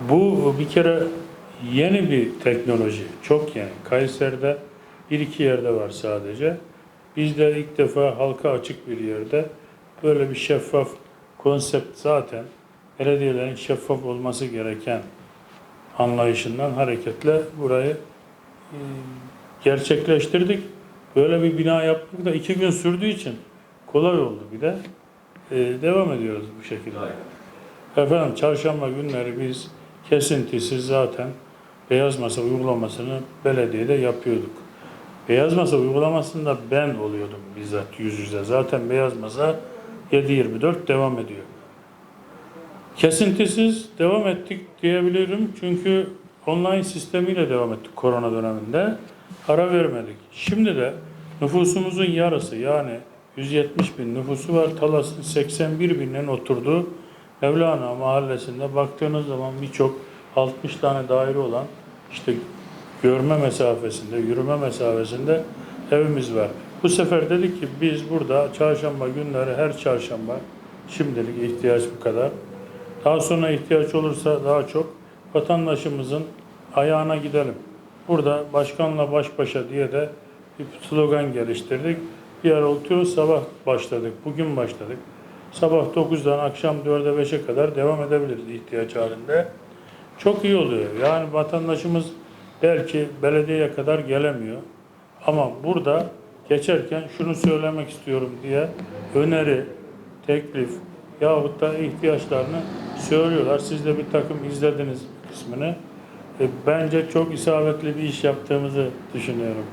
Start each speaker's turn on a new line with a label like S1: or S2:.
S1: Bu bir kere yeni bir teknoloji. Çok yeni. Kayseri'de bir iki yerde var sadece. Bizde ilk defa halka açık bir yerde böyle bir şeffaf konsept zaten belediyelerin şeffaf olması gereken anlayışından hareketle burayı e, gerçekleştirdik. Böyle bir bina yaptık da iki gün sürdüğü için kolay oldu bir de. E, devam ediyoruz bu şekilde. Efendim çarşamba günleri biz kesintisiz zaten beyaz masa uygulamasını belediyede yapıyorduk. Beyaz masa uygulamasında ben oluyordum bizzat yüz yüze. Zaten beyaz masa 7-24 devam ediyor. Kesintisiz devam ettik diyebilirim. Çünkü online sistemiyle devam ettik korona döneminde. Ara vermedik. Şimdi de nüfusumuzun yarısı yani 170 bin nüfusu var. Talas'ın 81 binin oturduğu Mevlana mahallesinde baktığınız zaman birçok 60 tane daire olan işte görme mesafesinde, yürüme mesafesinde evimiz var. Bu sefer dedik ki biz burada çarşamba günleri her çarşamba şimdilik ihtiyaç bu kadar. Daha sonra ihtiyaç olursa daha çok vatandaşımızın ayağına gidelim. Burada başkanla baş başa diye de bir slogan geliştirdik. Bir ara oturuyoruz sabah başladık, bugün başladık. Sabah 9'dan akşam 4'e 5'e kadar devam edebiliriz ihtiyaç halinde. Çok iyi oluyor. Yani vatandaşımız belki belediyeye kadar gelemiyor. Ama burada geçerken şunu söylemek istiyorum diye öneri, teklif yahut da ihtiyaçlarını söylüyorlar. Siz de bir takım izlediniz kısmını. E, Bence çok isabetli bir iş yaptığımızı düşünüyorum.